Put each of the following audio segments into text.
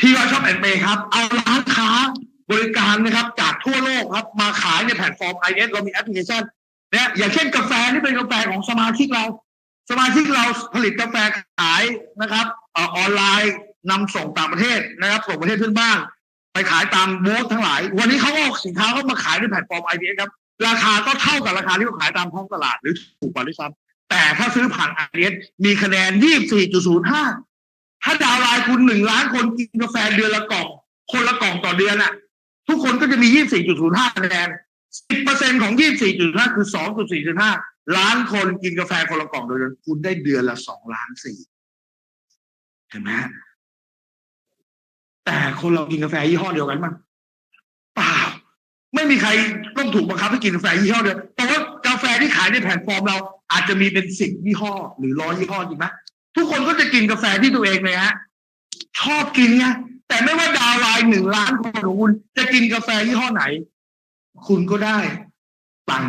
ทีวาชอปแอนเปครับ เอาร้านค้าบริการนะครับ จากทั่วโลกครับ มาขายในแพลตฟอร์ม i อเรามีแอปพลิเคชันเนี่ยอย่างเช่นกาแฟนี่เป็นกาแฟของสมาชิกเรา สมาชิกเราผลิตกาแฟขายนะครับออนไลน์นำส่งต่างประเทศนะครับ ส่งประเทศเพื่อนบ้าน ไปขายตามบูธทั้งหลาย วันนี้เขาก็เอาสินค้าเขามาขายในแพลตฟอร์ม i อครับราคาก็เท่ากับราคาที่เขาขายตามท้องตลาดหรือถูกกว่าด้วยซ้ำแต่ถ้าซื้อผ่าน i อมีคะแนน 24.05 ถ้าดาวไลน์คุณหนึ่งล้านคนกินกาแฟเดือนละกล่อง คนละกล่องต่อเดือนอะทุกคนก็จะมี24.05คะแนน10%ของ24.5คือ2.4.5ล้านคนกินกาแฟคนละกล่องโดยเดือนคุณได้เดือนละ2ล้านสี่เห็นไหมแต่คนเรากินกาแฟยี่ห้อเดียวกันมั้งเปล่า ไม่มีใครต้องถูกบังคับให้กินกาแฟยี่ห้อเดียวเพราะว่ากาแฟที่ขายในแพลตฟอร์มเราอาจจะมีเป็นสิบยี่ห้อ หรือร้อยยี่ห้อจริงไหม ทุกคนก็จะกินกาแฟที่ตัวเองเลยฮะชอบกินไงแต่ไม่ว่าดาวไลน์หนึ่งล้านคนของคุณจะกินกาแฟยี่ห้อไหน คุณก็ได้ตัง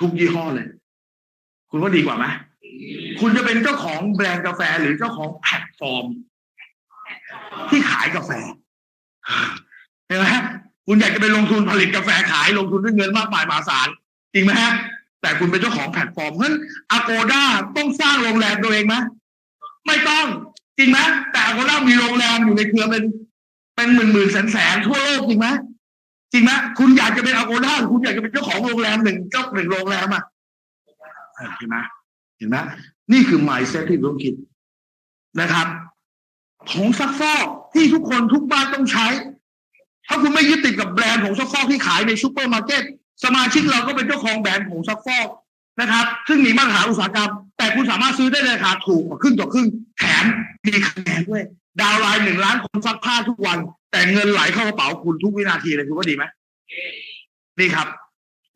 ทุกยี่ห้อเลย คุณว่าดีกว่าไหมคุณจะเป็นเจ้าของแบรนด์กาแฟหรือเจ้าของแพลตฟอร์ม ที่ขายกาแฟเห็นไหมคุณอยากจะไปลงทุนผลิตกาแฟขายลงทุนด้วยเงินมากมายมหาศาลจริงไหมฮะ แต่คุณเป็นเจ้าของแพลตฟอร์มเพราะฉะนั้นอโกด้าต้องสร้างโรงแรมตัวเองไหมไม่ต้องจริงไหมแต่อโกด้ามีโรงแรมอยู่ในเครือเป็น เป็นหมื่นหมื่นแสนแสนทั่วโลกจริงไหมจริงไหมคุณอยากจะเป็นอโกด้าคุณอยากจะเป็นเจ้าของโรงแรมหนึ่งเจ้าหนึ่งโรงแรมอะเห็นไหมเห็นไหมนี่คือ mindset ที่ต้องคิดนะครับผงซักฟอกที่ทุกคนทุกบ้านต้องใช้ ถ้าคุณไม่ยึดติดกับแบรนด์ผงซักฟอกที่ขายในซูเปอร์มาร์เก็ต สมาชิกเราก็เป็นเจ้าของแบรนด์ผงซักฟอกนะครับ ซึ่งมีมาตรฐานอุตสาหกรรม แต่คุณสามารถซื้อได้ในราคาถูกกว่าครึ่งต่อครึ่งแถมมีคะแนนด้วย ดาวไลน์หนึ่งล้านคนซักผ้าทุกวัน แต่เงินไหลเข้ากระเป๋าคุณทุกวินาทีเลยคุณว่าดีไหมนี่ครับ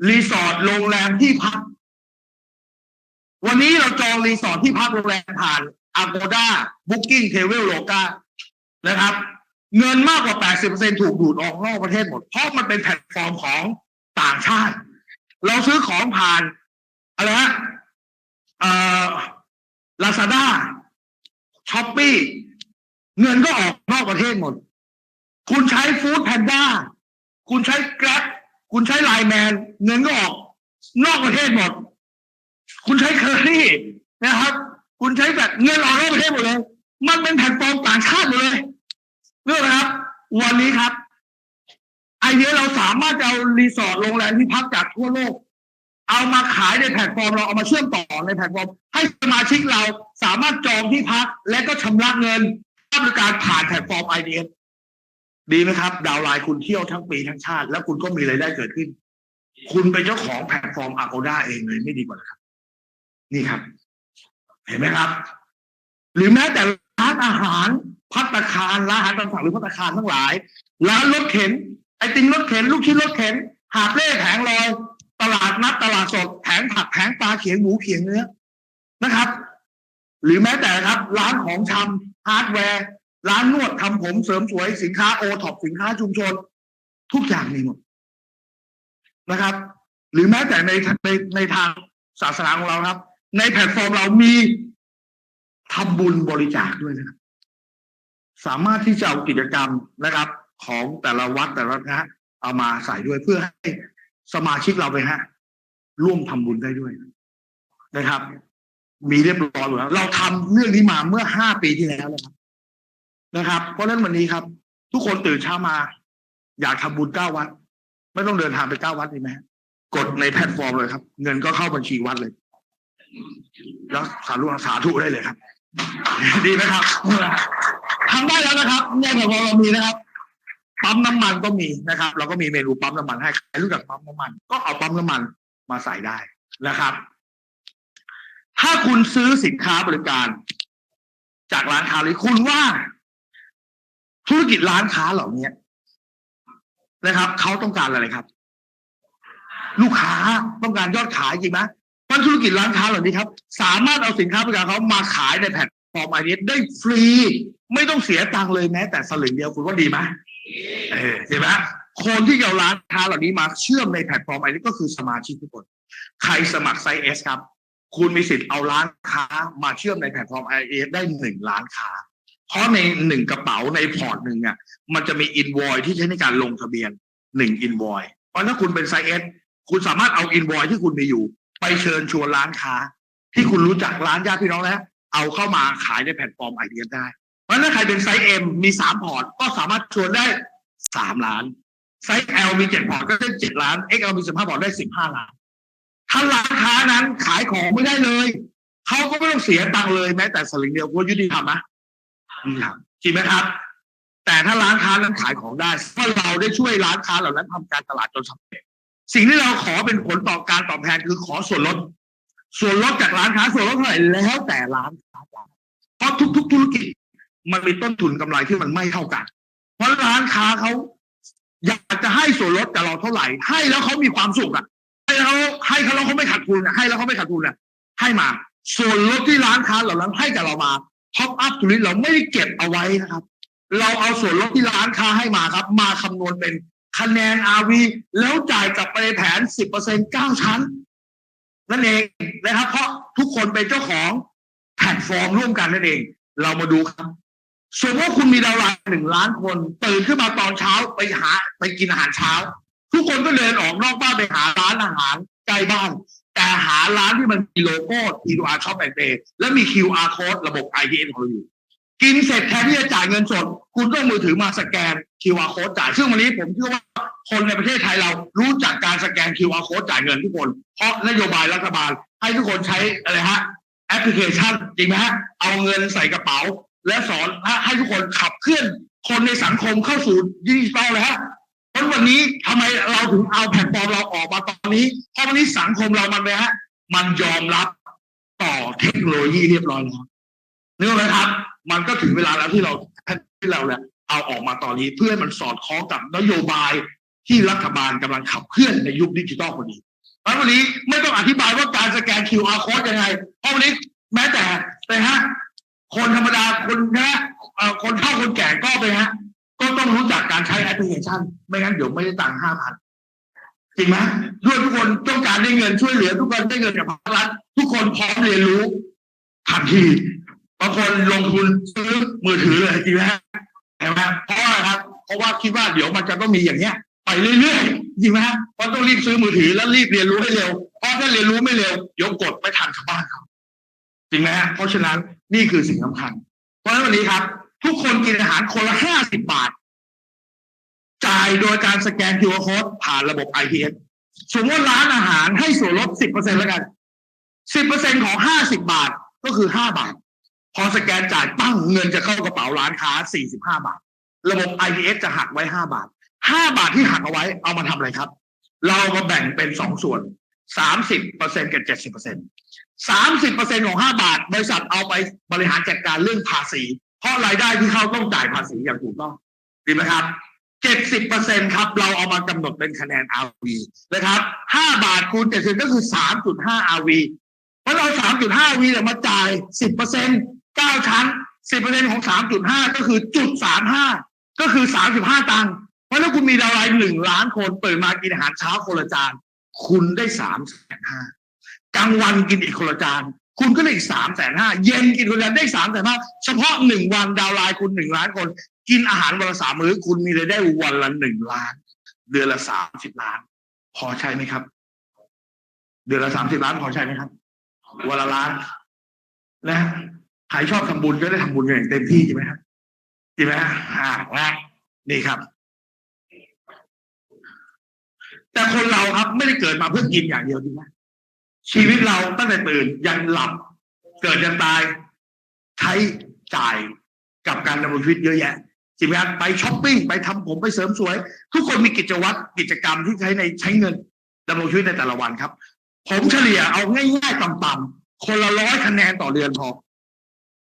รีสอร์ทโรงแรมที่พัก วันนี้เราจองรีสอร์ทที่พักโรงแรมผ่าน Agoda Booking Travel Loga นะครับ เงินมากกว่า 80%ถูกดูดออกนอกประเทศหมด เพราะมันเป็นแพลตฟอร์มของ ต่างชาติ เราซื้อของผ่านอะไรฮะเอ่อลาซาด้าช้อปปี้เงินก็ออกนอกประเทศหมด คุณใช้ฟู้ดแพนด้าคุณใช้แกร็บคุณใช้ไลแมนเงินก็ออก นอกประเทศหมด คุณใช้เคอรี่นะครับ คุณใช้แบบเงินออกนอกประเทศหมดเลย มันเป็นแพลตฟอร์มต่างชาติหมดเลยเรื่องนะครับ วันนี้ครับ ไอเดียเราสามารถจะเอารีสอร์ทโรงแรมที่พักจากทั่วโลก เอามาขายในแพลตฟอร์มเราเอามาเชื่อมต่อในแพลตฟอร์ม ให้สมาชิกเราสามารถจองที่พักและก็ชำระเงินค่าบริการผ่านแพลตฟอร์มไอเดียดีไหมครับ ดาวไลน์คุณเที่ยวทั้งปีทั้งชาติ แล้วคุณก็มีรายได้เกิดขึ้น คุณเป็นเจ้าของแพลตฟอร์ม Agoda เองเลยไม่ดีกว่าครับ นี่ครับ เห็นไหมครับ หรือแม้แต่ร้านอาหารพัตตาคารร้านอาหารตามสั่งหรือพัตตาคารทั้งหลาย ร้านรถเข็น ไอติมรถเข็นลูกชิ้นรถเข็น หาบเล่แผงลอย ตลาดนัดตลาดสดแผงผักแผงปลาเขียงหมูเขียงเนื้อนะครับ หรือแม้แต่ครับ ร้านของชำฮาร์ดแวร์ ร้านนวดทำผมเสริมสวยสินค้าโอท็อปสินค้าชุมชน ทุกอย่างมีหมดนะครับ หรือแม้แต่ในในในทางศาสนาของเราครับ ในแพลตฟอร์มเรามีทำบุญบริจาคด้วยนะครับ สามารถที่จะเอากิจกรรมนะครับ ของแต่ละวัดแต่ละนะเอามาใส่ด้วยเพื่อให้สมาชิกเราไปฮะ ร่วมทำบุญได้ด้วยนะครับ มีเรียบร้อยอยู่แล้วเราทำเรื่องนี้มาเมื่อห้าปีที่แล้วนะครับนะครับ เพราะฉะนั้นวันนี้ครับ ทุกคนตื่นเช้ามา อยากทำบุญเก้าวัด ไม่ต้องเดินทางไปเก้าวัดดีไหมกดในแพลตฟอร์มเลยครับ เงินก็เข้าบัญชีวัดเลย แล้วสาธุสาธุได้เลยครับ ดีไหมครับทำได้แล้วนะครับเนี่ยของเรามีนะครับ ปั๊มน้ำมันก็มีนะครับ เราก็มีเมนูปั๊มน้ำมันให้ใครรู้จักปั๊มน้ำมัน ก็เอาปั๊มน้ำมันมาใส่ได้นะครับ ถ้าคุณซื้อสินค้าบริการ จากร้านค้าหรือคุณว่า ธุรกิจร้านค้าเหล่านี้นะครับเขาต้องการอะไรครับ ลูกค้าต้องการยอดขายจริงไหมเพราะธุรกิจร้านค้าเหล่านี้ครับ สามารถเอาสินค้าบริการเขามาขายในแพลตฟอร์มไอเดียได้ฟรี ไม่ต้องเสียตังค์เลยแม้แต่สลึงเดียวคุณว่าดีไหม เห็นไหมคนที่เอาร้านค้าเหล่านี้มาเชื่อมในแพลตฟอร์มไอเดียก็คือสมาชิกทุกคน ใครสมัครไซเอสครับ คุณมีสิทธิ์เอาร้านค้ามาเชื่อมในแพลตฟอร์มไอเอได้หนึ่งล้านค้า เพราะในหนึ่งกระเป๋าในพอร์ตหนึ่งอะมันจะมีอินวอยที่ใช้ในการลงทะเบียนหนึ่งอินวอยเพราะถ้าคุณเป็นไซเอสคุณสามารถเอาอินวอยที่คุณมีอยู่ ไปเชิญชวนร้านค้า ที่คุณรู้จักร้านญาติพี่น้องแล้วเอาเข้ามาขายในแพลตฟอร์มไอเดียได้ ราะถ้าใครเป็นไซส์เอ็มมีสามพอร์ต ก็สามารถชวนได้สามล้าน ไซส์ L มีเจ็ดพอร์ตก็ได้เจ็ดล้าน XL มีสิบห้าพอร์ตได้สิบห้าล้านถ้าร้านค้านั้นขายของไม่ได้เลย เขาก็ไม่ต้องเสียตังค์เลยแม้แต่สลึงเดียวว่ายุติธรรมไหมยุติธรรมจริงไหมครับ แต่ถ้าร้านค้านั้นขายของได้เพราะเราได้ช่วยร้านค้าเหล่านั้นทำการตลาดจนสำเร็จสิ่งที่เราขอเป็นผลต่อการตอบแทนคือขอส่วนลด ส่วนลดจากร้านค้าส่วนลดเท่าไหร่แล้วแต่ร้านค้าเพราะทุก ๆ ธุรกิจ มันมีต้นทุนกำไรที่มันไม่เท่ากัน เพราะร้านค้าเขาอยากจะให้ส่วนลดกับเราเท่าไหร่ ให้แล้วเขามีความสุขอะ ให้แล้วให้เขาแล้วเขาไม่ขาดทุนให้แล้วเขาไม่ขาดทุนอะให้มา ส่วนลดที่ร้านค้าเหล่านั้นให้กับเรามาท็อปอัพทุนเราไม่ได้เก็บเอาไว้นะครับ เราเอาส่วนลดที่ร้านค้าให้มาครับ มาคำนวณเป็นคะแนน RV แล้วจ่ายกลับไปในแผน10% 9ชั้นนั่นเองนะครับ เพราะทุกคนเป็นเจ้าของแพลตฟอร์มร่วมกันนั่นเอง เรามาดูครับ สมมติว่าคุณมีดาวไลน์หนึ่งล้านคน ตื่นขึ้นมาตอนเช้าไปหาไปกินอาหารเช้า ทุกคนก็เดินออกนอกบ้านไปหาร้านอาหารใกล้บ้าน แต่หาร้านที่มันมีโลโก้ QR Shop and Pay และมี QR Code ระบบ IDN ของเราอยู่ กินเสร็จแทนที่จะจ่ายเงินสด คุณก็เอามือถือมาสแกน QR Code จ่าย ซึ่งวันนี้ผมเชื่อว่าคนในประเทศไทยเรารู้จักการสแกน QR Code จ่ายเงินทุกคน เพราะนโยบายรัฐบาลให้ทุกคนใช้อะไรฮะแอปพลิเคชันจริงไหมฮะ เอาเงินใส่กระเป๋า และสอนให้ทุกคนขับเคลื่อนคนในสังคมเข้าสู่ดิจิทัลแล้วเพราะวันนี้ทำไมเราถึงเอาแพลตฟอร์มเราออกมาตอนนี้ เพราะวันนี้สังคมเรามันเลยฮะ มันยอมรับต่อเทคโนโลยีเรียบร้อยแล้วนึกออกไหมครับ มันก็ถึงเวลาแล้วที่เราที่เราเนี่ยเอาออกมาตอนนี้เพื่อให้มันสอดคล้องกับนโยบายที่รัฐบาลกำลังขับเคลื่อนในยุคดิจิทัลคนนี้เพราะวันนี้ไม่ต้องอธิบายว่าการสแกน QR code ยังไง เพราะวันนี้แม้แต่แต่ฮะ คนธรรมดาคนนะคนเฒ่าคนแก่ก็ไปฮะ ก็ต้องรู้จักการใช้แอปพลิเคชัน ไม่งั้นเดี๋ยวไม่ได้ตังค์ห้าพันจริงไหมด้วยทุกคนต้องการได้เงินช่วยเหลือ ทุกคนได้เงินจากภาครัฐทุกคนพร้อมเรียนรู้ทันทีบางคนลงทุนซื้อมือถือเลยจริงไหมฮะเห็นไหมเพราะว่าครับ เพราะว่าคิดว่าเดี๋ยวมันจะต้องมีอย่างเนี้ยไปเรื่อยๆจริงไหมเพราะต้องรีบซื้อมือถือแล้วรีบเรียนรู้ให้เร็ว เพราะถ้าเรียนรู้ไม่เร็วเดี๋ยวกดไม่ทันชาวบ้านเขา จริงไหมฮะเพราะฉะนั้นนี่คือสิ่งสำคัญ เพราะฉะนั้นวันนี้ครับ ทุกคนกินอาหารคนละห้าสิบบาท จ่ายโดยการสแกน QR code ผ่านระบบ IPS สมมติร้านอาหารให้ส่วนลดสิบเปอร์เซ็นแล้วกันสิบเปอร์เซ็นของห้าสิบบาทก็คือห้าบาท พอสแกนจ่ายปั้งเงินจะเข้ากระเป๋าร้านค้าสี่สิบห้าบาท ระบบ IPS จะหักไว้ห้าบาทห้าบาทที่หักเอาไว้เอามาทำอะไรครับ เรามาแบ่งเป็นสองส่วน สามสิบเปอร์เซ็นกับเจ็ดสิบเปอร์เซ็นสามสิบเปอร์เซ็นของห้าบาท บริษัทเอาไปบริหารจัดการเรื่องภาษี เพราะรายได้ที่เขาต้องจ่ายภาษีอย่างถูกต้องดีไหมครับเจ็ดสิบเปอร์เซ็นครับ เราเอามากำหนดเป็นคะแนน RV นะครับห้าบาทคูณเจ็ดสิบก็คือสามจุดห้า RV เพราะเราสามจุดห้า RV เนี่ยมาจ่ายสิบเปอร์เซ็นเก้าชั้นสิบเปอร์เซ็นของสามจุดห้าก็คือจุดสามห้าก็คือสามสิบห้าตังค์เพราะถ้าคุณมีดาวไลน์หนึ่งล้านคนเปิดมากินอาหารเช้าคนละจาน คุณได้สามแสนห้ากลางวันกินอีกคนละจานคุณก็ได้อีกสามแสนห้าเย็นกินคนละจานได้สามแสนห้าเฉพาะหนึ่งวันดาวไลน์คุณหนึ่งล้านคน กินอาหารวันละสามมื้อคุณมีรายได้วันละหนึ่งล้าน เดือนละสามสิบล้าน พอใช่ไหมครับ เดือนละสามสิบล้านพอใช่ไหมครับวันละล้านนะใครชอบทำบุญก็ได้ทำบุญกันอย่างเต็มที่ใช่ไหมครับใช่ไหมฮะอ่านะนี่ครับ แต่คนเราครับไม่ได้เกิดมาเพื่อกินอย่างเดียวจริงไหมชีวิตเราตั้งแต่ตื่นยันหลับ เกิดยันตาย ใช้จ่ายกับการดำรงชีวิตเยอะแยะจริงไหมครับไปช้อปปิ้งไปทำผมไปเสริมสวย ทุกคนมีกิจวัตรกิจกรรมที่ใช้ในใช้เงินดำรงชีวิตในแต่ละวันครับ ผมเฉลี่ยเอาง่ายๆต่ำๆคนละร้อยคะแนนต่อเดือนพอ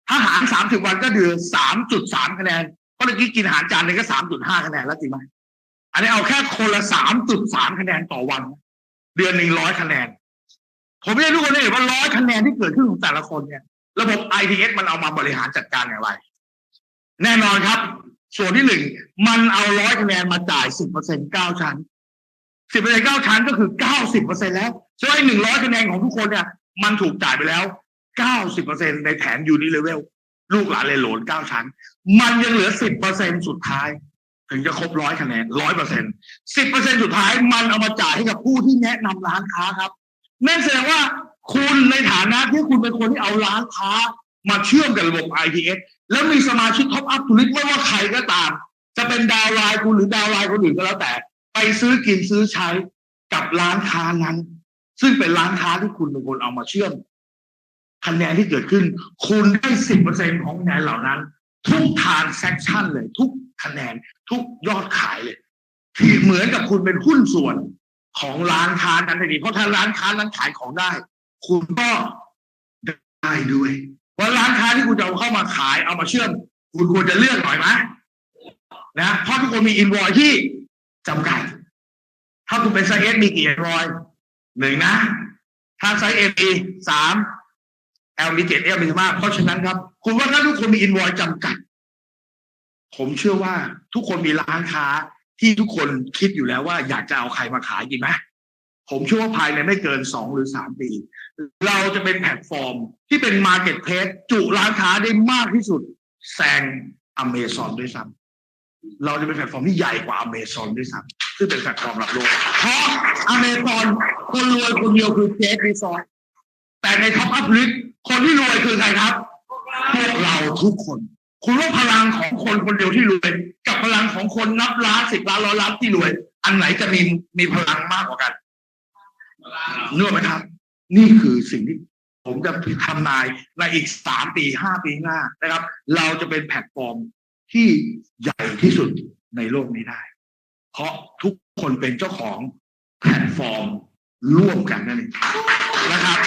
ถ้าหารสามสิบวันก็เดือนสามจุดสามคะแนนเพราะเมื่อกี้กินอาหารจานหนึ่งก็สามจุดห้าคะแนนแล้วจริงไหม อันนี้เอาแค่คนละสามจุดสามคะแนนต่อวัน เดือนหนึ่งร้อยคะแนน ผมอยากให้กคนได้เห็นว่าร้อยคะแนนที่เกิดขึ้นของแต่ละคนเนี่ยระบบ ITS มันเอามาบริหารจัดการอย่างไร แน่นอนครับ ส่วนที่หนึ่งมันเอาร้อยคะแนนมาจ่ายสิบเปอร์เซ็นเก้าชั้นสิบเปอร์เซ็นเก้าชั้นก็คือเก้าสิบเปอร์เซ็นแล้วส่วนหนึ่งร้อยคะแนนของทุกคนเนี่ย มันถูกจ่ายไปแล้วเก้าสิบเปอร์เซ็นในแผนยูนิเลเวลลูกหลานเลยโหลนเก้าชั้น มันยังเหลือสิบเปอร์เซ็นสุดท้าย ถึงจะครบร้อยคะแนนร้อยเปอร์เซ็นสิบเปอร์เซ็นสุดท้ายมันเอามาจ่ายให้กับผู้ที่แนะนำร้านค้าครับ นั่นแสดงว่าคุณในฐานะที่คุณเป็นคนที่เอาร้านค้า มาเชื่อมกับระบบ ITS แล้วมีสมาชิกท็อปอัพทูริสไม่ว่าใครก็ตาม จะเป็นดาวไลน์คุณหรือดาวไลน์คนอื่นก็แล้วแต่ ไปซื้อกินซื้อใช้กับร้านค้านั้น ซึ่งเป็นร้านค้าที่คุณเป็นคนเอามาเชื่อมคะแนนที่เกิดขึ้น คุณได้สิบเปอร์เซ็นของคะแนนเหล่านั้น ทุกทานแซคชั่นเลยทุก คะแนนทุกยอดขายเลยที่เหมือนกับคุณเป็นหุ้นส่วนของร้านค้านั้นทันทีเพราะถ้าร้านค้านั้นขายของได้ คุณก็ได้ด้วยว่าร้านค้าที่คุณจะเอาเข้ามาขายเอามาเชื่อม คุณควรจะเลือกหน่อยไหมนะเพราะทุกคนมีอินวอยที่จำกัด ถ้าคุณเป็นไซเอสมีกี่อินวอยหนึ่งนะ ถ้าไซเอ็มีสามแอลมีเจ็ดเอลมีสิบห้าเพราะฉะนั้นครับ คุณว่าถ้าทุกคนมีอินวอยจำกัด ผมเชื่อว่าทุกคนมีร้านค้าที่ทุกคนคิดอยู่แล้วว่าอยากจะเอาใครมาขายจริงไหมผมเชื่อว่าภายในไม่เกินสองหรือสามปี เราจะเป็นแพลตฟอร์มที่เป็นมาร์เก็ตเพสจุร้านค้าได้มากที่สุดแซงอเมซอนด้วยซ้ำเราจะเป็นแพลตฟอร์มที่ใหญ่กว่าอเมซอนด้วยซ้ำซึ่งเป็นแพลตฟอร์มระดับโลกเพราะอเมซอนคนรวยคนเดียวคือเจฟรีซอร์แต่ในท็อปอัพลิสคนที่รวยคือใครครับพวกเราทุกคน คุณว่าพลังของคนคนเดียวที่รวย กับพลังของคนนับล้านสิบล้านร้อยล้านที่รวย อันไหนจะมีมีพลังมากกว่ากันเนื้อไหมครับ นี่คือสิ่งที่ผมจะทำนายในอีกสามปีห้าปีหน้านะครับ เราจะเป็นแพลตฟอร์มที่ใหญ่ที่สุดในโลกนี้ได้ เพราะทุกคนเป็นเจ้าของแพลตฟอร์มร่วมกันนั่นเองนะครับ